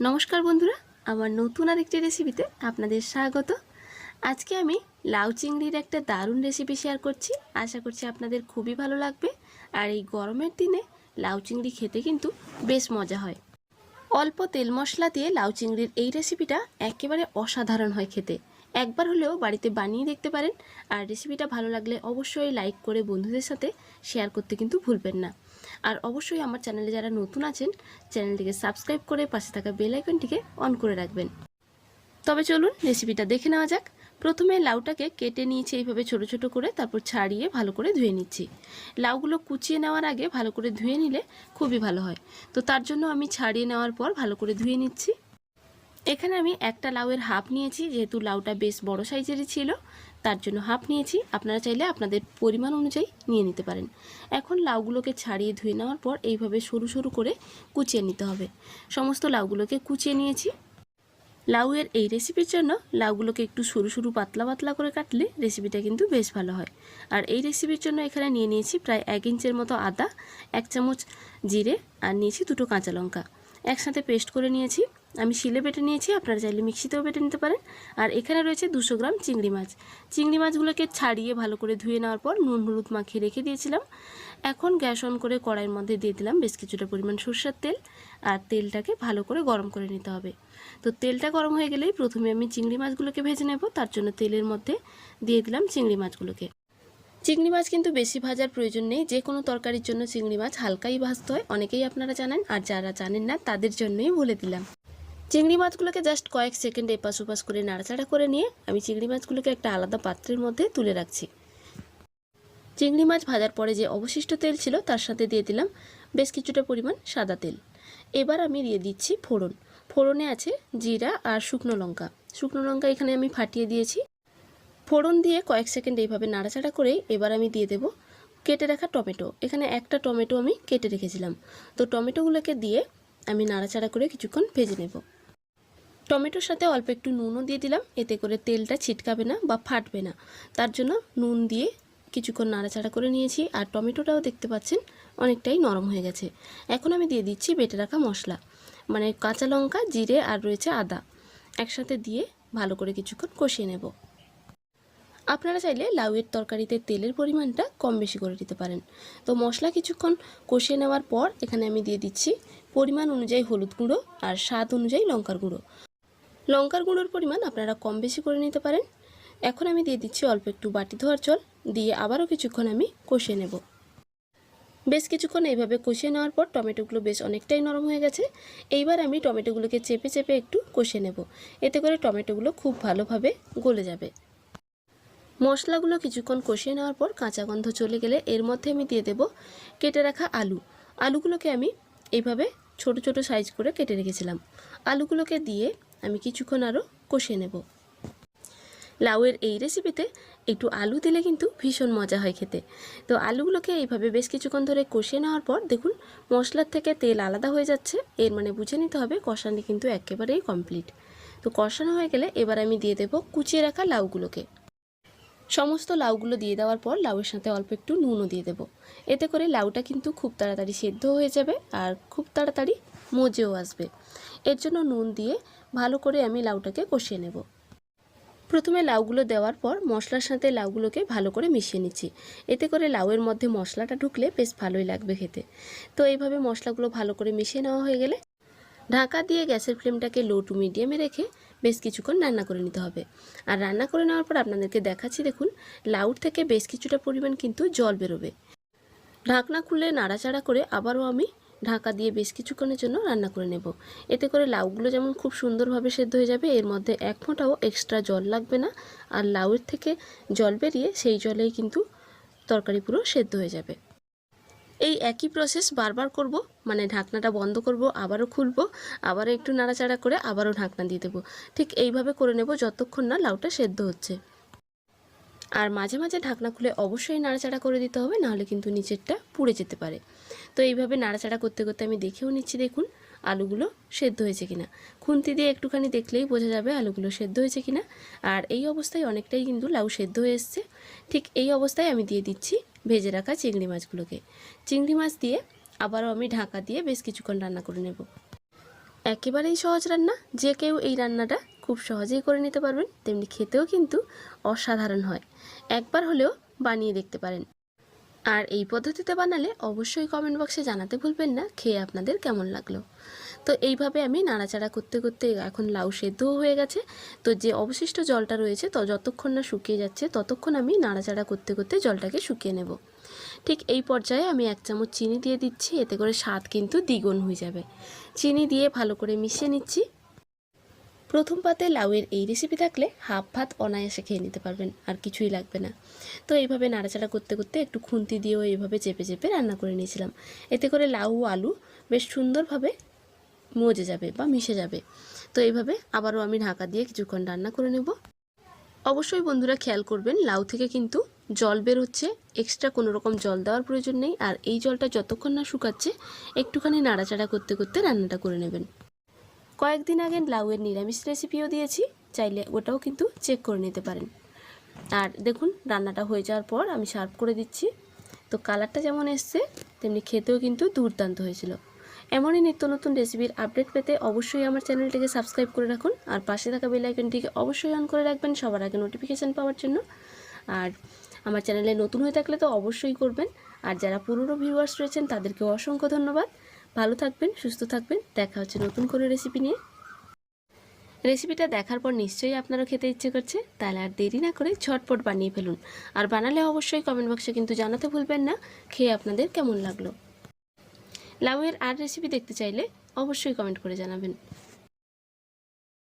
নমস্কার বন্ধুরা, আমার নতুন আরেকটি রেসিপিতে আপনাদের স্বাগত। আজকে আমি লাউ চিংড়ির একটা দারুণ রেসিপি শেয়ার করছি। আশা করছি আপনাদের খুবই ভালো লাগবে। আর এই গরমের দিনে লাউ চিংড়ি খেতে কিন্তু বেশ মজা হয়। অল্প তেল মশলা দিয়ে লাউ চিংড়ির এই রেসিপিটা একেবারে অসাধারণ হয় খেতে। একবার হলেও বাড়িতে বানিয়ে দেখতে পারেন। আর রেসিপিটা ভালো লাগলে অবশ্যই লাইক করে বন্ধুদের সাথে শেয়ার করতে কিন্তু ভুলবেন না। আর অবশ্যই আমার চ্যানেলে যারা নতুন আছেন চ্যানেলটিকে সাবস্ক্রাইব করে পাশে থাকা বেল আইকনটিকে অন করে রাখবেন। তবে চলুন রেসিপিটা দেখে নেওয়া যাক। প্রথমে লাউটাকে কেটে নিয়েছি এইভাবে ছোট ছোট করে, তারপর ছাড়িয়ে ভালো করে ধুয়ে নিচ্ছি। লাউগুলো কুচিয়ে নেওয়ার আগে ভালো করে ধুয়ে নিলে খুবই ভালো হয়। তো তার জন্য আমি ছাড়িয়ে নেওয়ার পর ভালো করে ধুয়ে নিচ্ছি। এখানে আমি একটা লাউয়ের হাফ নিয়েছি, যেহেতু লাউটা বেশ বড় সাইজেরই ছিল, তার জন্য হাফ নিয়েছি। আপনারা চাইলে আপনাদের পরিমাণ অনুযায়ী নিয়ে নিতে পারেন। এখন লাউগুলোকে ছাড়িয়ে ধুয়ে নেওয়ার পর এইভাবে সরু সরু করে কুচিয়ে নিতে হবে। সমস্ত লাউগুলোকে কুচিয়ে নিয়েছি। লাউয়ের এই রেসিপির জন্য লাউগুলোকে একটু সরু সরু পাতলা পাতলা করে কাটলে রেসিপিটা কিন্তু বেশ ভালো হয়। আর এই রেসিপির জন্য এখানে নিয়ে নিয়েছি প্রায় এক ইঞ্চের মতো আদা, এক চামচ জিরে আর নিয়েছি দুটো কাঁচা লঙ্কা। একসাথে পেস্ট করে নিয়েছি। আমি শিলে বেটে নিয়েছি, আপনারা চাইলে মিক্সিতেও বেটে নিতে পারেন। আর এখানে রয়েছে দুশো গ্রাম চিংড়ি মাছ। চিংড়ি মাছগুলোকে ছাড়িয়ে ভালো করে ধুয়ে নেওয়ার পর নুন, হলুদ মাখিয়ে রেখে দিয়েছিলাম। এখন গ্যাস অন করে কড়াইয়ের মধ্যে দিয়ে দিলাম বেশ কিছুটা পরিমাণ সর্ষের তেল। আর তেলটাকে ভালো করে গরম করে নিতে হবে। তো তেলটা গরম হয়ে গেলেই প্রথমে আমি চিংড়ি মাছগুলোকে ভেজে নেব। তার জন্য তেলের মধ্যে দিয়ে দিলাম চিংড়ি মাছগুলোকে। চিংড়ি মাছ কিন্তু বেশি ভাজার প্রয়োজন নেই। যে কোনো তরকারির জন্য চিংড়ি মাছ হালকাই ভাজতে হয়। অনেকেই আপনারা জানেন, আর যারা জানেন না, তাদের জন্যই বলে দিলাম। চিংড়ি মাছগুলোকে জাস্ট কয়েক সেকেন্ড এপাশ ওপাশ করে নাড়াচাড়া করে নিয়ে আমি চিংড়ি মাছগুলোকে একটা আলাদা পাত্রের মধ্যে তুলে রাখছি। চিংড়ি মাছ ভাজার পরে যে অবশিষ্ট তেল ছিল তার সাথে দিয়ে দিলাম বেশ কিছুটা পরিমাণ সাদা তেল। এবার আমি দিয়ে দিচ্ছি ফোড়ন। ফোড়নে আছে জিরা আর শুকনো লঙ্কা। শুকনো লঙ্কা এখানে আমি ফাটিয়ে দিয়েছি। ফোড়ন দিয়ে কয়েক সেকেন্ড এইভাবে নাড়াচাড়া করে এবার আমি দিয়ে দেব কেটে রাখা টমেটো। এখানে একটা টমেটো আমি কেটে রেখেছিলাম। তো টমেটোগুলোকে দিয়ে আমি নাড়াচাড়া করে কিছুক্ষণ ভেজে নেব। টমেটোর সাথে অল্প একটু নুনও দিয়ে দিলাম। এতে করে তেলটা ছিটকাবে না বা ফাটবে না। তার জন্য নুন দিয়ে কিছুক্ষণ নাড়াচাড়া করে নিয়েছি। আর টমেটোটাও দেখতে পাচ্ছেন, অনেকটাই নরম হয়ে গেছে। এখন আমি দিয়ে দিচ্ছি বেটে রাখা মশলা মানে কাঁচা লঙ্কা, জিরে আর রয়েছে আদা। একসাথে দিয়ে ভালো করে কিছুক্ষণ কষিয়ে নেব। আপনারা চাইলে লাউয়ের তরকারিতে তেলের পরিমাণটা কম বেশি করে দিতে পারেন। তো মশলা কিছুক্ষণ কষিয়ে নেওয়ার পর এখানে আমি দিয়ে দিচ্ছি পরিমাণ অনুযায়ী হলুদ গুঁড়ো আর স্বাদ অনুযায়ী লঙ্কার গুঁড়ো। লঙ্কার গুঁড়োর পরিমাণ আপনারা কম বেশি করে নিতে পারেন। এখন আমি দিয়ে দিচ্ছি অল্প একটু বাটি ধোয়ার জল, দিয়ে আবারও কিছুক্ষণ আমি কষিয়ে নেব। বেশ কিছুক্ষণ এইভাবে কষিয়ে নেওয়ার পর টমেটোগুলো বেশ অনেকটাই নরম হয়ে গেছে। এইবার আমি টমেটোগুলোকে চেপে চেপে একটু কষিয়ে নেব। এতে করে টমেটোগুলো খুব ভালোভাবে গলে যাবে। মশলাগুলো কিছুক্ষণ কষিয়ে নেওয়ার পর কাঁচা গন্ধ চলে গেলে এর মধ্যে আমি দিয়ে দেব কেটে রাখা আলু। আলুগুলোকে আমি এইভাবে ছোট ছোট সাইজ করে কেটে রেখেছিলাম। আলুগুলোকে দিয়ে আমি কিছুক্ষণ আরও কষিয়ে নেব। লাউয়ের এই রেসিপিতে একটু আলু দিলে কিন্তু ভীষণ মজা হয় খেতে। তো আলুগুলোকে এইভাবে বেশ কিছুক্ষণ ধরে কষিয়ে নেওয়ার পর দেখুন, মশলার থেকে তেল আলাদা হয়ে যাচ্ছে। এর মানে বুঝে নিতে হবে কষানি কিন্তু একেবারেই কমপ্লিট তো কষানো হয়ে গেলে এবার আমি দিয়ে দেব কুচিয়ে রাখা লাউগুলোকে। সমস্ত লাউগুলো দিয়ে দেওয়ার পর লাউয়ের সাথে অল্প একটু নুনও দিয়ে দেবো। এতে করে লাউটা কিন্তু খুব তাড়াতাড়ি সেদ্ধ হয়ে যাবে আর খুব তাড়াতাড়ি মজেও আসবে। এর জন্য নুন দিয়ে ভালো করে আমি লাউটাকে কষিয়ে নেব। প্রথমে লাউগুলো দেওয়ার পর মশলার সাথে লাউগুলোকে ভালো করে মিশিয়ে নিচ্ছি। এতে করে লাউয়ের মধ্যে মশলাটা ঢুকলে বেশ ভালোই লাগবে খেতে। তো এইভাবে মশলাগুলো ভালো করে মিশিয়ে নেওয়া হয়ে গেলে ঢাকা দিয়ে গ্যাসের ফ্লেমটাকে লো টু মিডিয়ামে রেখে বেশ কিছুক্ষণ রান্না করে নিতে হবে। আর রান্না করে নেওয়ার পর আপনাদেরকে দেখাচ্ছি দেখুন, লাউর থেকে বেশ কিছুটা পরিমাণ কিন্তু জল বেরোবে। ঢাকনা খুলে নাড়াচাড়া করে আবারও আমি ঢাকা দিয়ে বেশ কিছুক্ষণের জন্য রান্না করে নেব। এতে করে লাউগুলো যেমন খুব সুন্দরভাবে সেদ্ধ হয়ে যাবে, এর মধ্যে এক ফোঁটাও এক্সট্রা জল লাগবে না। আর লাউয়ের থেকে জল বেরিয়ে সেই জলেই কিন্তু তরকারি পুরো সেদ্ধ হয়ে যাবে। এই একই প্রসেস বারবার করব মানে ঢাকনাটা বন্ধ করব, আবারও খুলবো, আবারও একটু নাড়াচাড়া করে আবারও ঢাকনা দিয়ে দেবো। ঠিক এইভাবে করে নেব যতক্ষণ না লাউটা সেদ্ধ হচ্ছে। আর মাঝে মাঝে ঢাকনা খুলে অবশ্যই নাড়াচাড়া করে দিতে হবে, নাহলে কিন্তু নিচেরটা পুড়ে যেতে পারে। তো এইভাবে নাড়াচাড়া করতে করতে আমি দেখেও নিচ্ছি, দেখুন আলুগুলো সেদ্ধ হয়েছে কিনা। খুন্তি দিয়ে একটুখানি দেখলেই বোঝা যাবে আলুগুলো সেদ্ধ হয়েছে কিনা। আর এই অবস্থায় অনেকটাই কিন্তু লাউ সেদ্ধ হয়ে এসছে। ঠিক এই অবস্থায় আমি দিয়ে দিচ্ছি ভেজে রাখা চিংড়ি মাছগুলোকে। চিংড়ি মাছ দিয়ে আবারও আমি ঢাকা দিয়ে বেশ কিছুক্ষণ রান্না করে নেব। একেবারেই সহজ রান্না, যে কেউ এই রান্নাটা খুব সহজেই করে নিতে পারবেন, তেমনি খেতেও কিন্তু অসাধারণ হয়। একবার হলেও বানিয়ে দেখতে পারেন। আর এই পদ্ধতিতে বানালে অবশ্যই কমেন্ট বক্সে জানাতে ভুলবেন না, খেয়ে আপনাদের কেমন লাগল। তো এইভাবে আমি নাড়াচাড়া করতে করতে এখন লাউ সেদ্ধও হয়ে গেছে। তো যে অবশিষ্ট জলটা রয়েছে, তো যতক্ষণ না শুকিয়ে যাচ্ছে, ততক্ষণ আমি নাড়াচাড়া করতে করতে জলটাকে শুকিয়ে নেব। ঠিক এই পর্যায়ে আমি এক চামচ চিনি দিয়ে দিচ্ছি, এতে করে স্বাদ কিন্তু দ্বিগুণ হয়ে যাবে। চিনি দিয়ে ভালো করে মিশিয়ে নিচ্ছি। প্রথম পাতে লাউয়ের এই রেসিপি থাকলে হাফ ভাত অনায়াসে খেয়ে নিতে পারবেন, আর কিছুই লাগবে না। তো এইভাবে নাড়াচাড়া করতে করতে একটু খুন্তি দিয়েও এইভাবে চেপে চেপে রান্না করে নিয়েছিলাম। এতে করে লাউ আলু বেশ সুন্দরভাবে মজে যাবে বা মিশে যাবে। তো এইভাবে আবারও আমি ঢাকা দিয়ে কিছুক্ষণ রান্না করে নেব। অবশ্যই বন্ধুরা খেয়াল করবেন, লাউ থেকে কিন্তু জল বের হচ্ছে। এক্সট্রা কোনো রকম জল দেওয়ার প্রয়োজন নেই, আর এই জলটা যতক্ষণ না শুকাচ্ছে, একটুখানি নাড়াচাড়া করতে করতে রান্নাটা করে নেবেন। কয়েকদিন আগে লাউয়ের নিরামিষ রেসিপিও দিয়েছি, চাইলে ওটাও কিন্তু চেক করে নিতে পারেন। আর দেখুন, রান্নাটা হয়ে যাওয়ার পর আমি সার্ভ করে দিচ্ছি। তো কালারটা যেমন এসছে, তেমনি খেতেও কিন্তু দুর্দান্ত হয়েছিল। এমনই নিত্য নতুন রেসিপির আপডেট পেতে অবশ্যই আমার চ্যানেলটিকে সাবস্ক্রাইব করে রাখুন। আর পাশে থাকা বেল আইকনটিকে অবশ্যই অন করে রাখবেন, সবার আগে নোটিফিকেশান পাওয়ার জন্য। আর আমার চ্যানেলে নতুন হয়ে থাকলে তো অবশ্যই করবেন। আর যারা পুরনো ভিউয়ার্স রয়েছেন তাদেরকে অসংখ্য ধন্যবাদ। ভালো থাকবেন, সুস্থ থাকবেন। দেখা হচ্ছে নতুন করে রেসিপি নিয়ে। রেসিপিটা দেখার পর নিশ্চয়ই আপনারও খেতে ইচ্ছে করছে, তাহলে আর দেরি না করে ঝটপট বানিয়ে ফেলুন। আর বানালে অবশ্যই কমেন্ট বক্সে কিন্তু জানাতে ভুলবেন না, খেয়ে আপনাদের কেমন লাগল? লাউয়ের আর রেসিপি দেখতে চাইলে অবশ্যই কমেন্ট করে জানাবেন।